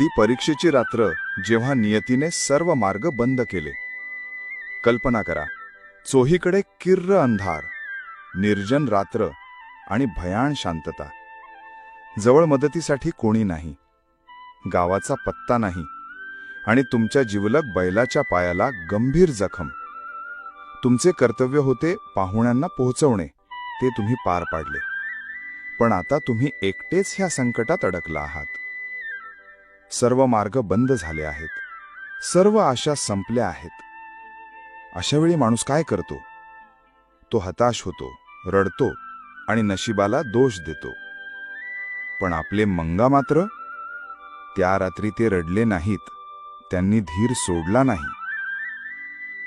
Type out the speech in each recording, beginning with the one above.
ती परीक्षेची रात्र जेव्हा नियतीने सर्व मार्ग बंद केले. कल्पना करा चोहीकडे किर्र अंधार निर्जन रात्र आणि भयाण शांतता. जवळ मदतीसाठी कोणी नाही गावाचा पत्ता नाही आणि तुमच्या जिवलक बैलाच्या पायाला गंभीर जखम. तुमचे कर्तव्य होते पाहुण्यांना पोहोचवणे ते तुम्ही पार पाडले. पण आता तुम्ही एकटेच ह्या संकटात अडकला आहात. सर्व मार्ग बंद झाले आहेत. सर्व आशा संपल्या आहेत. अशावेळी माणूस काय करतो? तो हताश होतो रडतो आणि नशिबाला दोष देतो. पण आपले मंगा मात्र? त्या रात्री ते रडले नाहीत. त्यांनी धीर सोडला नाही.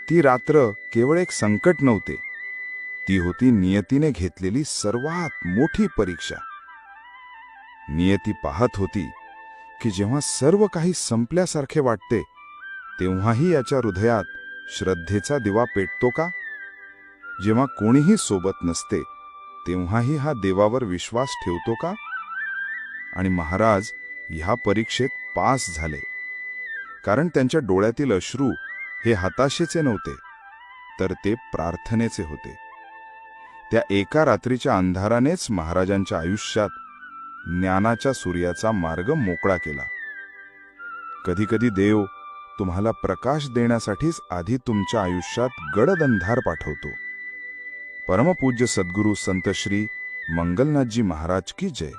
ती रात्र केवळ एक संकट नव्हते. ती होती नियतीने घेतलेली सर्वात मोठी परीक्षा. नियती पाहत होती की जेव्हा सर्व काही संपल्यासारखे वाटते तेव्हाही याच्या हृदयात श्रद्धेचा दिवा पेटतो का? जेव्हा कोणीही सोबत नसते तेव्हाही हा देवावर विश्वास ठेवतो का? आणि महाराज ह्या परीक्षेत पास झाले. कारण त्यांच्या डोळ्यातील अश्रू हे हताशेचे नव्हते तर ते प्रार्थनेचे होते. त्या एका रात्रीच्या अंधारानेच महाराजांच्या आयुष्यात ज्ञानाच्या सूर्याचा मार्ग मोकळा केला. कधीकधी देव तुम्हाला प्रकाश देण्यासाठीच आधी तुमच्या आयुष्यात गडद अंधार पाठवतो. परमपूज्य सद्गुरू संत श्री मंगलनाथजी महाराज की जय.